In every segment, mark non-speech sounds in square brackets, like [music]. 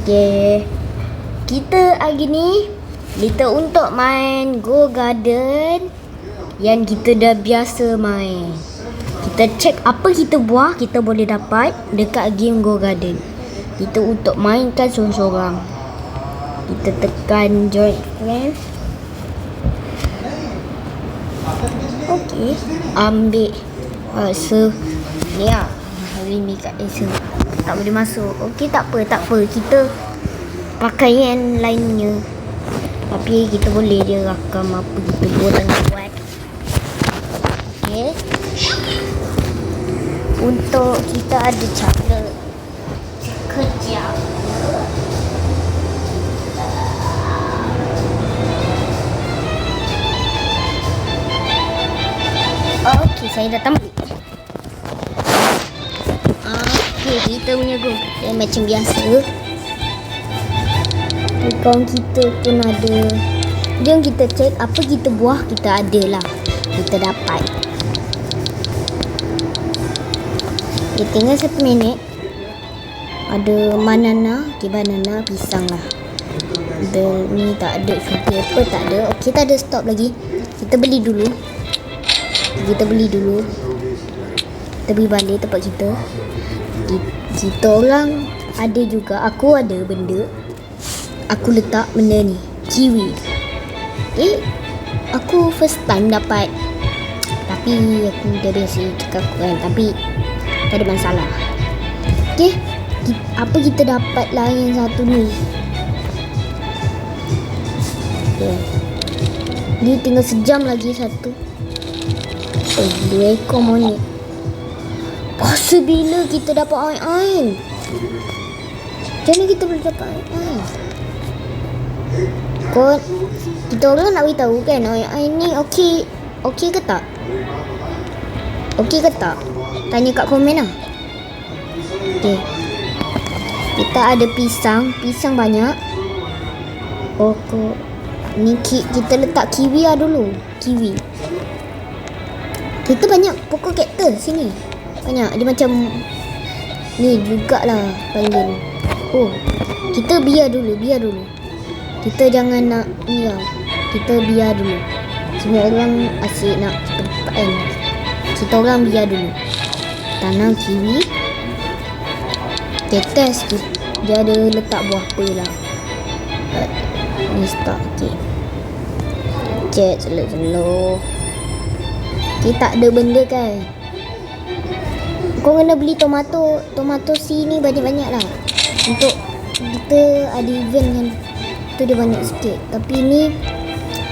Okay. Kita hari ni kita untuk main Go Garden yang kita dah biasa main. Kita check apa kita buah kita boleh dapat dekat game Go Garden. Kita untuk mainkan seorang-seorang. Kita tekan join friend. Okay. Ambil uh, se ni lah. Hari ni kat Acer. Tak boleh masuk. Okey tak apa, tak apa. Kita pakai yang lainnya. Tapi kita boleh je rakam apa kita tengah buat. Okey. Untuk kita ada cara kejap. Okey, saya datang balik. Kita punya group yang macam biasa. Kawan kita pun ada. Jom kita check apa kita buah kita ada lah. Kita dapat. Okay, tinggal satu minit. Ada banana, okay, banana, pisang lah. Ada ni tak ada sugar apa tak ada. Okey, tak ada stop lagi. Kita beli dulu. Kita beli dulu. Kita pergi balik tempat kita. Ki- Kita orang ada juga. Aku ada benda. Aku letak benda ni. Kiwi. Eh, aku first time dapat. Tapi aku dah biasa cakap kan. Tapi tak ada masalah. Okay. Apa kita dapat lah yang satu ni. Okay. Ni tinggal sejam lagi satu. Eh, dua ekor monyet. Puasa bila kita dapat air-air? Macam mana kita boleh dapat air-air? Kau, kita orang nak beritahu kan air-air ni okey okey ke tak? Okey ke tak? Tanya kat komen lah. Okey. Kita ada pisang, pisang banyak. Pokok ni ki, kita letak kiwi lah dulu. Kiwi. Kita banyak pokok kaktus sini. Banyak. Dia macam ni jugalah panggil. Oh, kita biar dulu, biar dulu. Kita jangan nak ni lah. Kita biar dulu. Semua orang asyik nak tempat kan. Kita orang biar dulu. Tanam kiwi. Kaktus tu. Dia ada letak buah apa lah. Uh, ni start. Okay. Cek slow-slow. Okay, tak ada benda kan? Kau kena beli tomato. Tomato C ni banyak-banyak lah. Untuk kita ada event kan. Tu dia banyak sikit. Tapi ni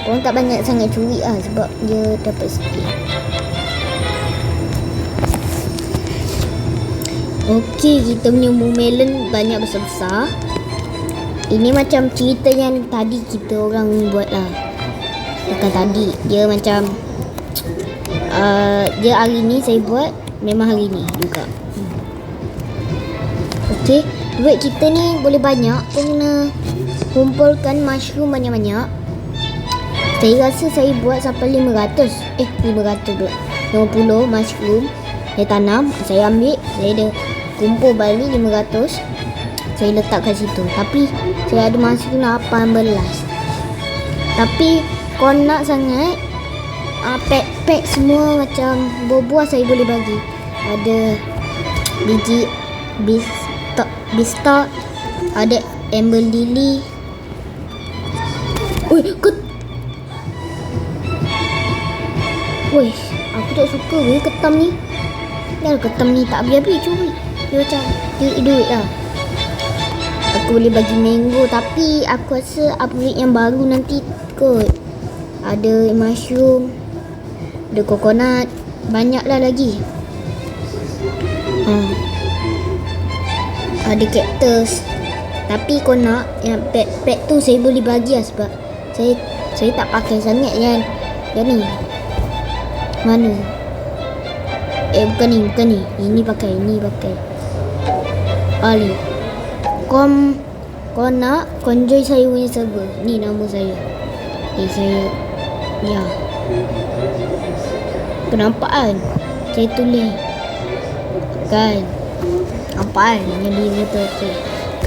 orang tak banyak sangat curi lah sebab dia dapat sikit. Okey, kita punya melon banyak besar-besar. Ini macam cerita yang tadi kita orang buat lah. Bukan tadi. Dia macam uh, dia hari ni saya buat memang hari ni juga. Okey, duit kita ni boleh banyak. Kena kumpulkan mushroom banyak-banyak. Saya rasa saya buat sampai 500. Eh, 500 pula. 50 mushroom. Saya tanam, saya ambil, saya ada kumpul balik 500. Saya letak kat situ. Tapi saya ada mushroom 18. Tapi kau nak sangat uh, pack-pack semua macam buah-buah saya boleh bagi. Ada biji bista, bista ada amber lily. Oi, ke Woi, aku tak suka weh ketam ni. Dah ketam ni tak habis-habis curi. Dia macam dia duit lah. Aku boleh bagi mango tapi aku rasa upgrade yang baru nanti kot. Ada mushroom, ada coconut, banyaklah lagi. Ha. Ada cactus. Tapi kau nak yang pet-pet tu saya boleh bagi lah sebab saya saya tak pakai sangat kan. Yang ni. Mana? Eh bukan ni, bukan ni. Ini pakai, ini pakai. Ali. Kau kau nak join saya punya server. Ni nama saya. Eh saya ya. Kenapa kan? Saya tulis. Kan? Nampak kan? Yang dia kata okay.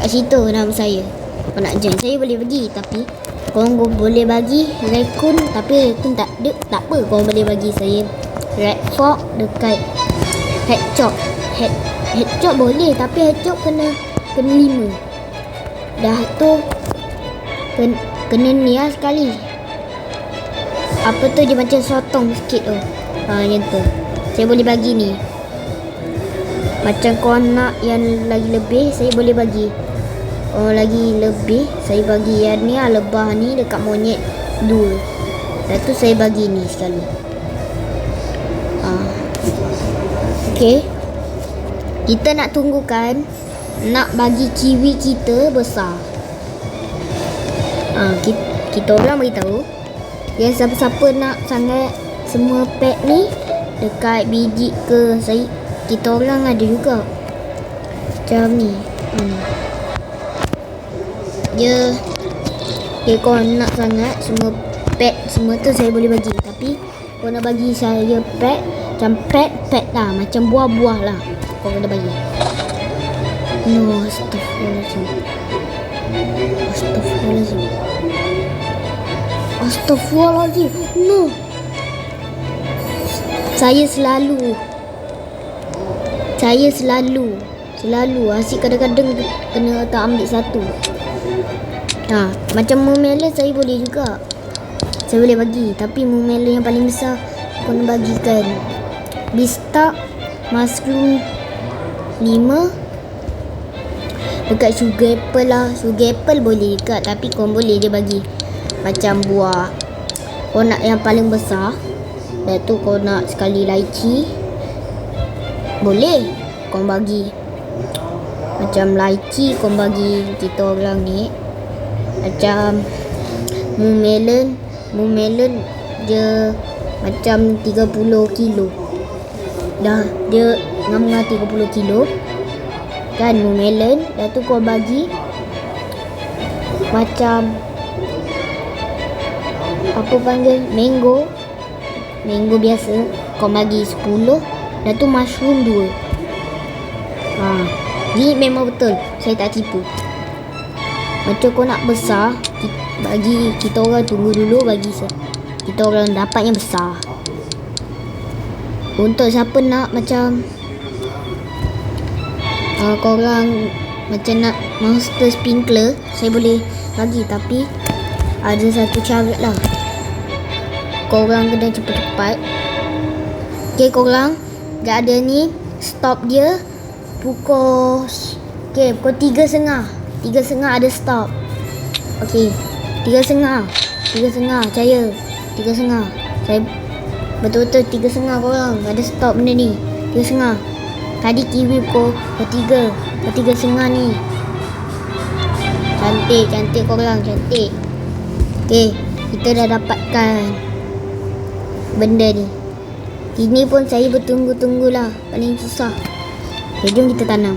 kat situ nama saya kau nak join saya boleh bagi tapi korang boleh bagi Raccoon tapi Raccoon tak ada tak apa korang boleh bagi saya Red Fox dekat Hedgehog Head, Hedgehog boleh tapi Hedgehog kena kena lima dah tu kena, kena ni lah sekali apa tu dia macam sotong sikit tu ha macam tu. Saya boleh bagi ni. Macam kau nak yang lagi lebih saya boleh bagi. Oh lagi lebih saya bagi yang ni lah lebah ni dekat monyet dua dan tu saya bagi ni sekali. Ah. Okay kita nak tunggukan nak bagi kiwi kita besar. Ah, kita, kita orang beritahu. Yang siapa-siapa nak sangat semua pet ni dekat biji ke saya kita orang ada juga. Macam ni. Hmm. dia dia kau nak sangat semua pet semua tu saya boleh bagi. Tapi kau nak bagi saya pet macam pet pet lah. Macam buah-buah lah. Kau kena bagi. No astagfirullahaladzim astagfirullahaladzim astagfirullahaladzim no saya selalu. Saya selalu. Selalu. Asyik kadang-kadang Kena tak ambil satu. Ha Macam mumelon saya boleh juga. Saya boleh bagi. Tapi mumelon yang paling besar Kena bagikan. Bistak Mushroom Lima. Dekat sugar apple lah. Sugar apple boleh dekat Tapi kau boleh dia bagi Macam buah. Kau nak yang paling besar Dan tu kau nak sekali lychee. Boleh. Kau bagi. Macam lychee kau bagi kita orang ni. Macam mu melon. Mu melon dia macam 30 kilo. Dah dia ngam-ngam 30 kilo. Kan mu melon? Dah tu kau bagi macam apa panggil? Mango mango biasa kau bagi 10 dan tu mushroom dua. Ha. Ni memang betul. Saya tak tipu. Macam kau nak besar, bagi kita orang tunggu dulu bagi kita orang dapat yang besar. Untuk siapa nak macam uh, kau orang macam nak monster sprinkler, saya boleh bagi tapi ada satu cara lah. Kau orang kena cepat-cepat. Okay, kau orang Gak ada ni Stop dia Pukul Okay pukul tiga setengah. Tiga setengah ada stop. Okay Tiga setengah. Tiga setengah Percaya? Tiga setengah. Saya Betul-betul tiga setengah korang Ada stop benda ni. Tiga setengah. Tadi kiwi pukul Pukul tiga Pukul tiga setengah ni. Cantik Cantik korang Cantik. Okay Kita dah dapatkan Benda ni. Ini pun saya bertunggu-tunggulah. Paling susah. Okay, jom kita tanam.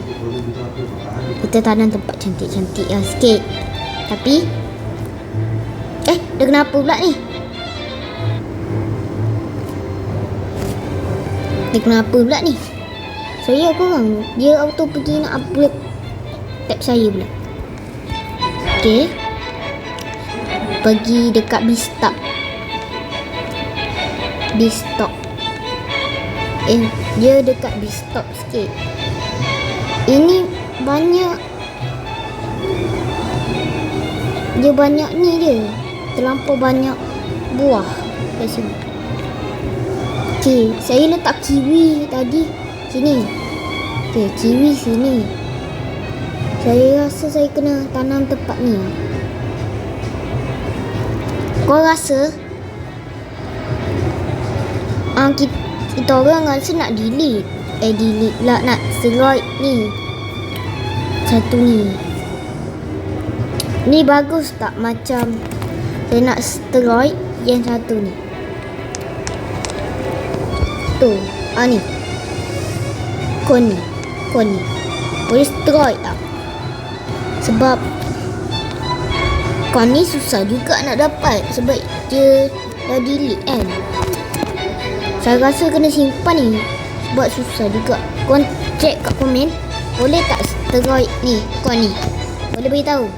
Kita tanam tempat cantik-cantik lah sikit. Tapi Eh, dah kenapa pula ni? Dia kenapa pula ni? Saya korang Dia auto pergi nak upload Tab saya pula. Okay Pergi dekat Bistak Bistak Eh, dia dekat di stop sikit. Ini banyak dia banyak ni dia. Terlampau banyak buah kat sini. Okey, saya letak kiwi tadi sini. Okey, kiwi sini. Saya rasa saya kena tanam tempat ni. Kau rasa? Ah, kita kita orang rasa nak delete. Eh delete lah nak steroid ni. Satu ni. Ni bagus tak macam Saya nak steroid yang satu ni? Tu Ah ni. Kon ni Kon ni. Boleh steroid tak? Sebab Kon ni susah juga nak dapat Sebab dia dah delete kan saya rasa kena simpan ni Sebab susah juga Kau cek kat komen Boleh tak steroid ni Kau ni Boleh beritahu?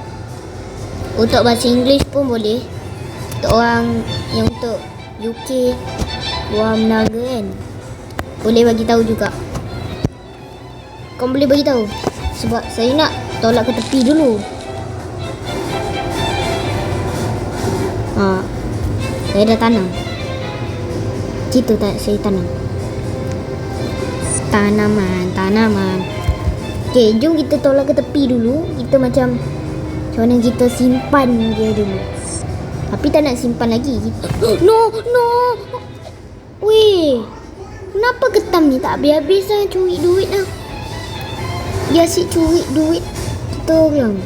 Untuk bahasa Inggeris pun boleh. Untuk orang yang untuk UK luar menaga kan. Boleh bagi tahu juga. Kau boleh bagi tahu sebab saya nak tolak ke tepi dulu. Ha. Saya dah tanam. Gitu tak saya tanam. Tanaman, tanaman. Okay, jom kita tolak ke tepi dulu. Kita macam macam mana kita simpan dia dulu. Tapi tak nak simpan lagi. No, no. Weh. Kenapa ketam ni tak habis-habis lah curi duit lah. Dia asyik curi duit kita orang.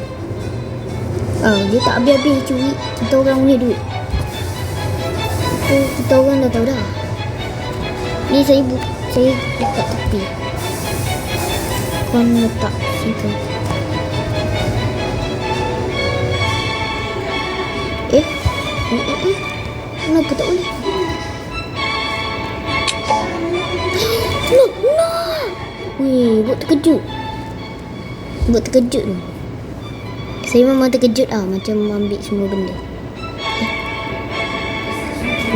Ah, dia tak habis-habis curi kita orang punya duit. Itu kita orang dah tahu dah. Ni saya bu saya letak tepi. Kau letak situ. Eh? Eh, eh, eh. Kenapa tak boleh? No, no! Weh, buat terkejut. Buat terkejut tu. Saya memang terkejut lah macam ambil semua benda. Eh.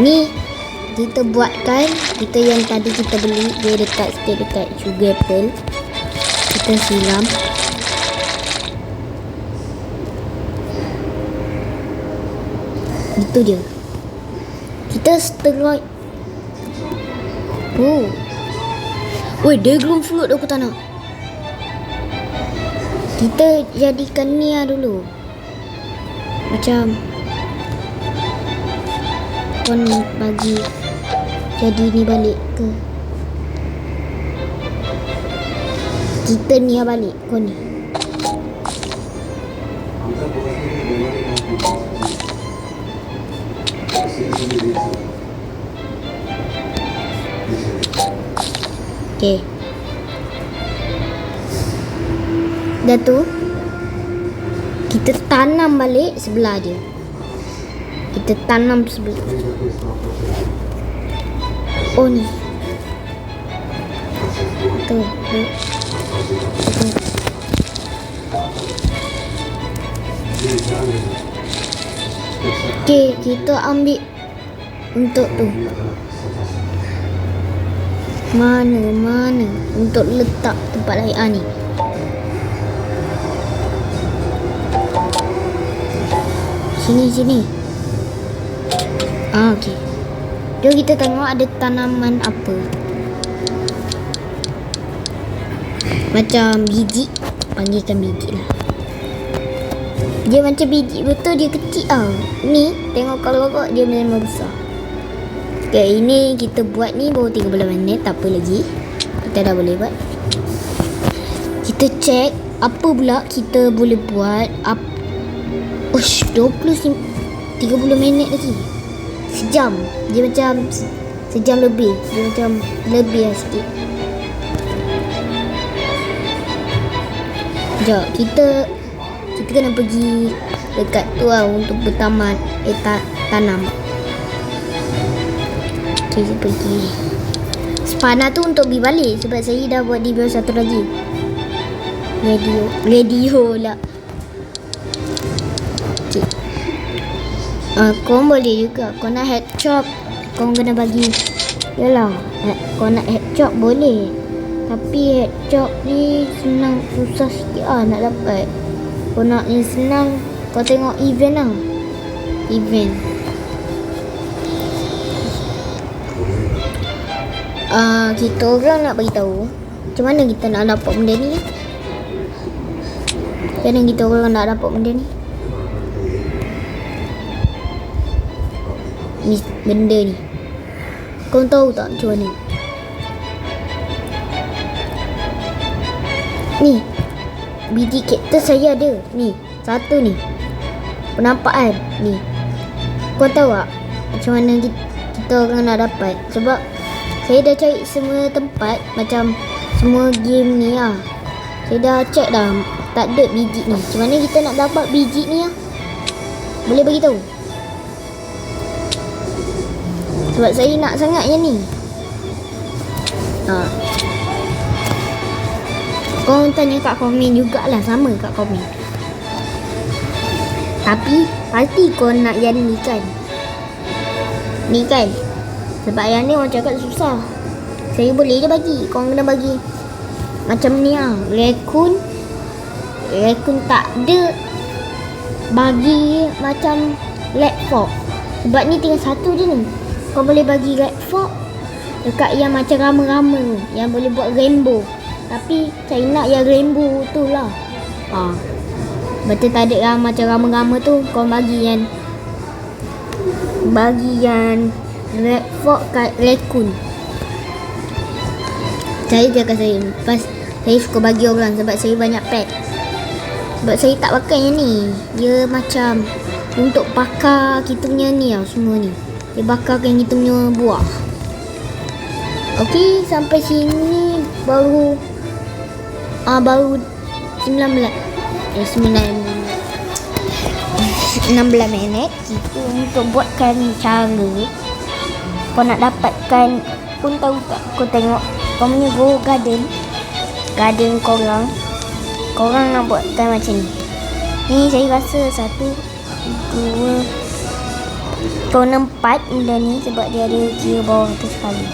Ni kita buatkan kita yang tadi kita beli dia dekat sikit dekat sugar pearl. Kita siram. Itu dia. Kita setengah Oh. Weh, dia belum fruit aku tak nak. Kita jadikan ni lah dulu. Macam Kon bagi jadi ni balik ke? Kita ni lah balik Kau ni. Okay Dah tu Kita tanam balik sebelah dia. Kita tanam sebelah Oh ni Tu. Okay, kita ambil untuk tu. Mana, mana untuk letak tempat lain ah, ni. Sini, sini. Ah, okey. Jom kita tengok ada tanaman apa. Macam biji. Panggilkan biji lah. Dia macam biji betul dia kecil tau. Ni tengok kalau kau dia memang besar. Okay, ini kita buat ni baru 30 minit. Tak apa lagi. Kita dah boleh buat. Kita check apa pula kita boleh buat. Apa Ush, 20 sim- 30 minit lagi. Sejam. Dia macam se- sejam lebih. Dia macam lebih lah sikit. Sekejap, kita kita kena pergi dekat tu lah untuk bertamat eh ta, tanam. Okay, saya pergi. Spana tu untuk pergi balik sebab saya dah buat di biar satu lagi. Radio. Radio lah. Okay. Uh, kau boleh juga. Kau nak head chop. Kau kena bagi. Yalah. Head, kau nak head chop boleh. Tapi head chop ni senang. Susah sikit lah nak dapat. Kau nak ni senang. Kau tengok event lah. Event. Uh, kita orang nak bagi tahu macam mana kita nak dapat benda ni macam mana kita orang nak dapat benda ni benda ni. Kau tahu tak macam mana? Ni biji cactus saya ada. Ni satu ni. Penampakan ni. Kau tahu tak macam mana kita, kita orang nak dapat? Sebab saya dah cari semua tempat macam semua game ni lah. Saya dah check dah tak ada biji ni. Macam mana kita nak dapat biji ni lah? Boleh bagi tahu sebab saya nak sangat yang ni. Ha. Kau tanya kat komen jugalah Sama kat komen Tapi pasti kau nak yang ni kan? Ni kan? Sebab yang ni orang cakap susah. Saya boleh je bagi. Kau kena bagi. Macam ni lah. Raccoon Raccoon tak ada Bagi macam Fox Sebab ni tinggal satu je ni Kau boleh bagi Red Fox Dekat yang macam rama-rama Yang boleh buat rainbow. Tapi saya nak yang rainbow tu lah. Ha. Betul tak ada yang macam rama-rama tu Kau bagi yang Bagi yang Red Fox kat Raccoon. Saya cakap saya. Pas saya suka bagi orang Sebab saya banyak pet. Sebab saya tak pakai yang ni. Dia macam Untuk bakar kita punya ni tau Semua ni Dia bakarkan kita punya buah. Okey sampai sini Baru Ah baru 19 eh 9 16 minit. Kita untuk buatkan cara. Kau nak dapatkan pun tahu tak? Kau tengok kau punya go garden. Garden korang. Korang nak buatkan macam ni. Ni saya rasa satu dua kau empat benda ni sebab dia ada kira bawah tu sekali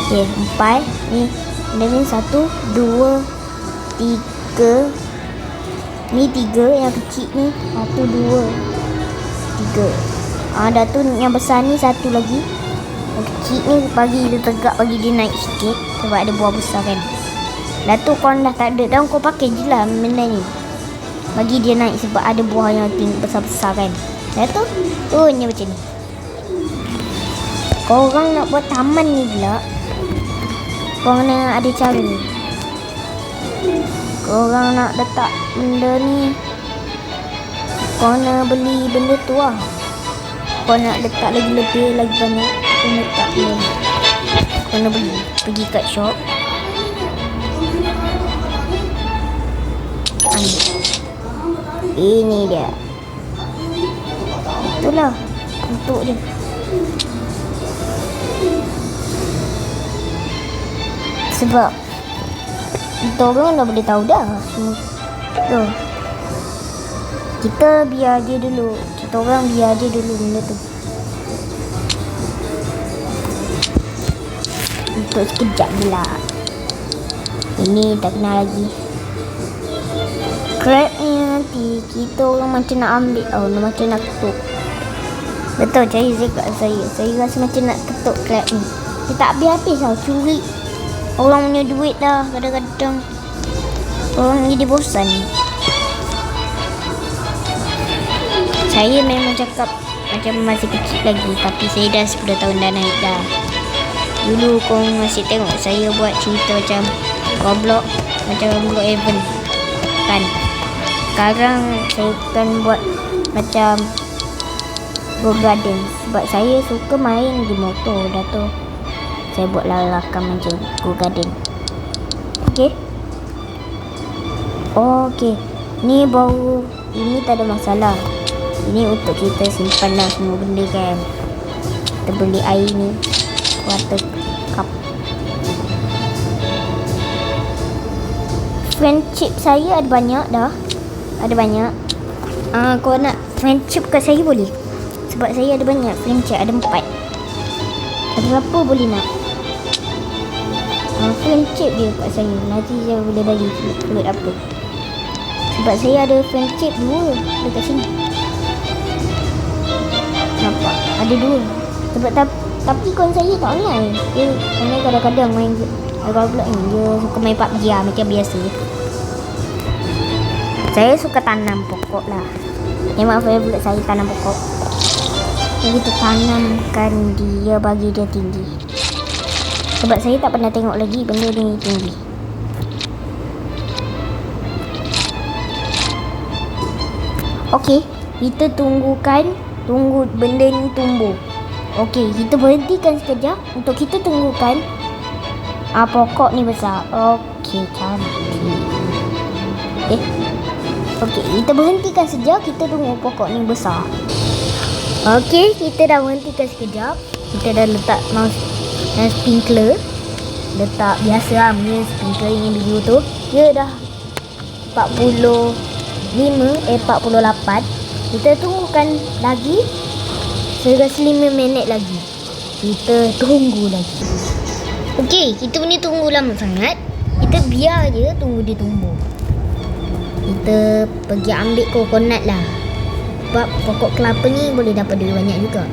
ok empat ni benda ni satu dua tiga. Ni tiga yang kecil ni Satu dua Tiga. Ah, Dah tu yang besar ni satu lagi. Yang kecil ni bagi dia tegak Bagi dia naik sikit Sebab ada buah besar kan. Dah tu kau dah tak ada Dah kau pakai je lah benda ni. Bagi dia naik sebab ada buah yang besar-besar kan Tu Turunnya macam ni. Kau orang nak buat taman ni pula. Kau kena ada cara Korang nak letak benda ni. Kau nak beli benda tu lah. Kau nak letak lagi lebih lagi banyak Kau nak letak ni. Kau nak beli Pergi kat shop. Ambil. Ini dia Itulah Untuk dia Sebab kita orang dah boleh tahu dah. Tu. Kita biar dia dulu. Kita orang biar dia dulu benda tu. Untuk sekejap lah. Ini tak kenal lagi. Crab ni nanti kita orang macam nak ambil. Oh, macam nak ketuk. Betul cari cakap saya. Saya rasa macam nak ketuk crab ni. Dia tak habis-habis tau. Curi Orang punya duit dah kadang-kadang Orang jadi bosan Saya memang cakap Macam masih kecil lagi Tapi saya dah 10 tahun dah naik dah Dulu kau masih tengok Saya buat cerita macam Roblox Macam Roblox Event Kan Sekarang saya akan buat Macam Garden Sebab saya suka main di motor. Dah tu saya buat lalakan macam go garden okey. Okey. Ni bau ini tak ada masalah. Ini untuk kita simpan lah semua benda kan. Kita beli air ni water cup. Friendship saya ada banyak dah. Ada banyak. Ah uh, kau nak friendship kat saya boleh sebab saya ada banyak friendship ada empat. Ada berapa boleh nak? Uh, friendship dia kat saya nanti saya boleh bagi fluid apa. Sebab saya ada friendship dua dekat sini. Nampak? Ada dua. Sebab ta- tapi kawan saya tak online. Dia online kadang-kadang main pula ni dia suka main PUBG lah macam biasa. Saya suka tanam pokok lah. Memang favorite saya tanam pokok kita tanamkan dia bagi dia tinggi sebab saya tak pernah tengok lagi benda ni tinggi. Okey, kita tunggukan tunggu benda ni tumbuh. Okey, kita berhentikan sekejap untuk kita tunggukan ah pokok ni besar. Okey, cantik. Eh. Okey, kita berhentikan sekejap kita tunggu pokok ni besar. Okey, kita dah berhentikan sekejap. Kita dah letak mouse dan sprinkler letak biasa lah punya sprinkler yang video tu dia dah 45 eh 48 Kita tunggukan lagi. Saya rasa 5 minit lagi. Kita tunggu lagi. Okey, kita ni tunggu lama sangat. Kita biar je tunggu dia tumbuh. Kita pergi ambil kokonat lah. Sebab pokok kelapa ni boleh dapat duit banyak juga.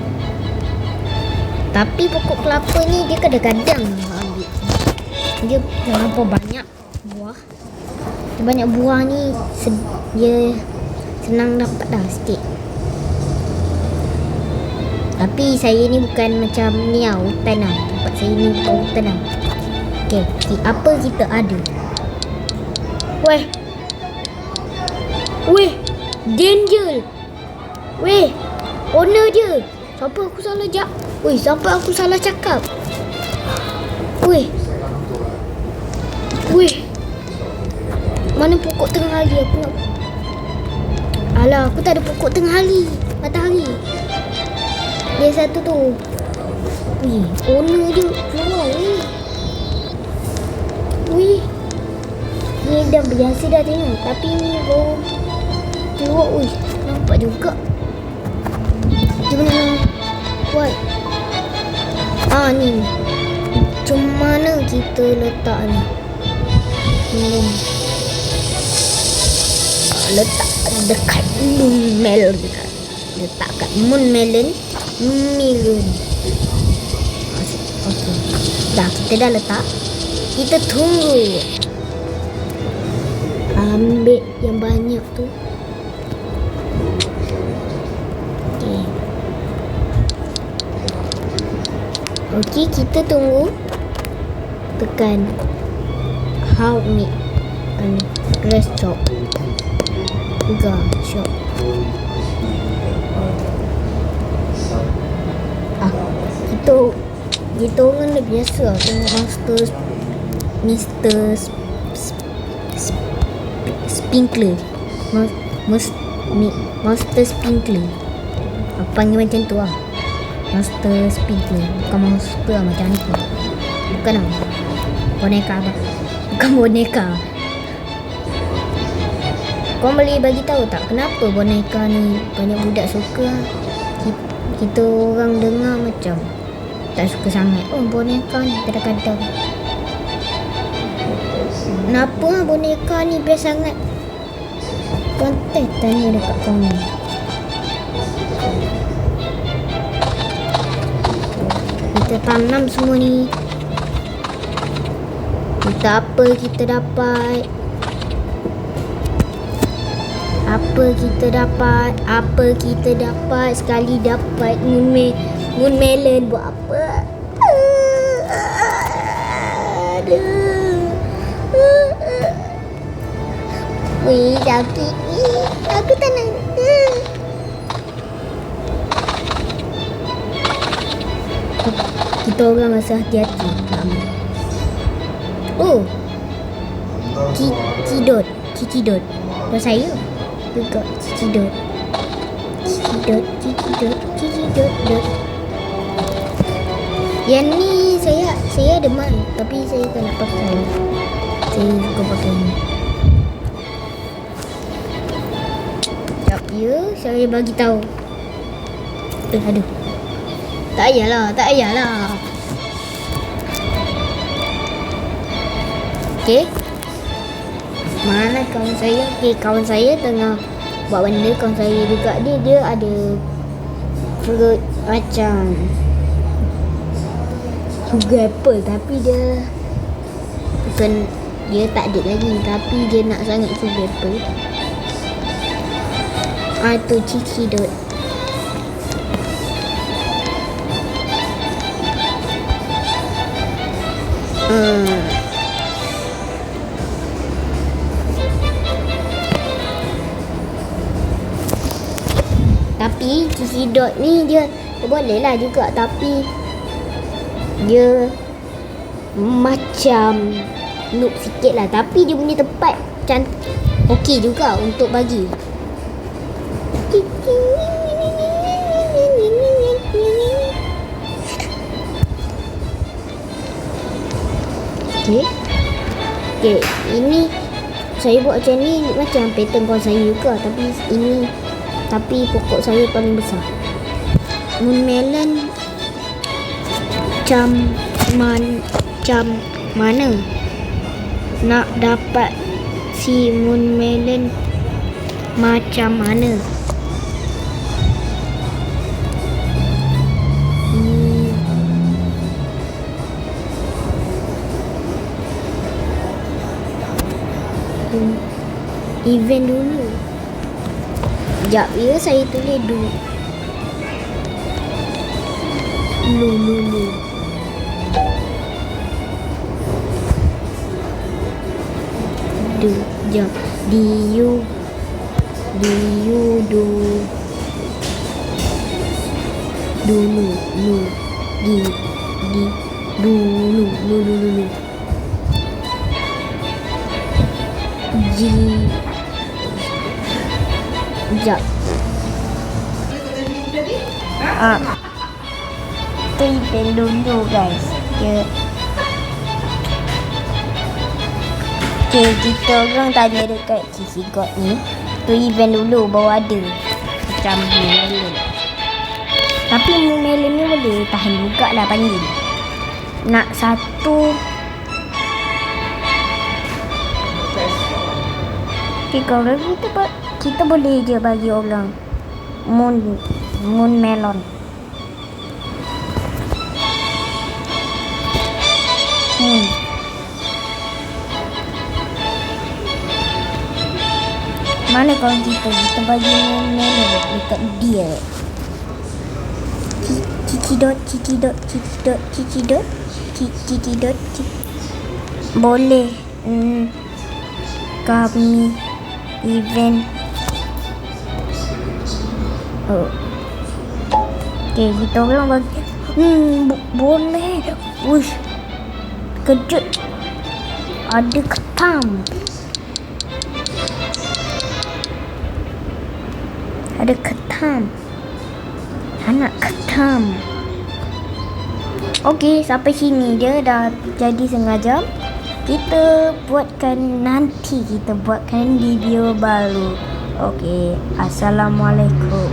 Tapi pokok kelapa ni dia kadang-kadang ambil. Dia terlalu banyak buah. Dia banyak buah ni dia senang dapat dah sikit. Tapi saya ni bukan macam ni lah, hutan lah. Tempat saya ni bukan hutan lah. Okay, apa kita ada? Weh. Weh, danger. Weh, owner dia. Siapa aku salah jak? Weh, siapa aku salah cakap? Weh. Weh. Mana pokok tengah hari aku nak Alah, aku tak ada pokok tengah hari Matahari Dia satu tu Wih, owner dia keluar weh Wih Dia dah biasa dah tengok Tapi ni baru Keluar wih Nampak juga Macam mana Buat Ah ni. Macam mana kita letak ni? Hmm. Letak dekat moon melon dekat letak kat moon melon melon okey dah kita dah letak. Kita tunggu. Ambil yang banyak tu okey kita tunggu tekan how me and rest chop juga shop ah kita kita orang dah biasa lah tengok master Mr. Sp- Sp- Sp- Spinkler. Mas, mas, Master Aku panggil macam tu lah Master Spinkler Bukan monster lah macam tu Bukan lah Boneka apa [laughs] Bukan boneka kau boleh bagi tahu tak kenapa boneka ni banyak budak suka? Ki- Kita orang dengar macam tak suka sangat. Oh boneka ni kadang-kadang. Kenapa boneka ni best sangat? Konten tanya dekat komen. Kita tanam semua ni. Kita apa kita dapat? Apa kita dapat? Apa kita dapat? Sekali dapat moon, me- moon melon buat apa? Aduh. Wih, sakit. Aku tak nak. Kita orang masa hati-hati. Oh. Cicidot. Cicidot. Buat saya juga cicidot. Cicidot, cicidot, cicidot, dot. Yang ni saya saya ada man tapi saya tak nak pakai. Saya suka pakai ni. Sekejap ya, saya bagi tahu. Eh, aduh. Tak payahlah, tak payahlah. Mana kawan saya? Okey, kawan saya tengah buat benda. Kawan saya juga dia dia ada fruit macam sugar apple tapi dia bukan dia tak ada lagi tapi dia nak sangat sugar apple. Tu cici dot. Hmm. Dot ni dia, dia boleh lah juga tapi dia macam noob sikit lah. Tapi dia punya tempat cantik okey juga untuk bagi. Okey. Okey ini saya buat macam ni macam pattern kawan saya juga tapi ini Tapi pokok saya paling besar. Moon melon macam man, macam mana nak dapat si moon melon macam mana? Hmm. Event dulu. Sekejap ya saya tulis dulu. Lu. Du jap di you di you do dulu lu di di dulu lu lu lu lu ji jap ah tu event dulu guys okay. okay kita orang tanya dekat Kiki God ni tu event dulu baru ada macam melon tapi melon ni boleh tahan juga lah panggil nak satu Okay, kalau kita kita boleh je bagi orang moon moon melon. Mana kalau kita kita bagi melon dekat dia. Ci- Cici dot, cici dot, cici dot, cici dot, Ci- cici dot. Boleh. Hmm. Kami event oh. Okay, kita orang bagi Hmm, bo- boleh Uish Kejut Ada ketam Ada ketam Anak ketam Okey, sampai sini je dah jadi setengah jam. Kita buatkan nanti kita buatkan video baru. Okey, Assalamualaikum.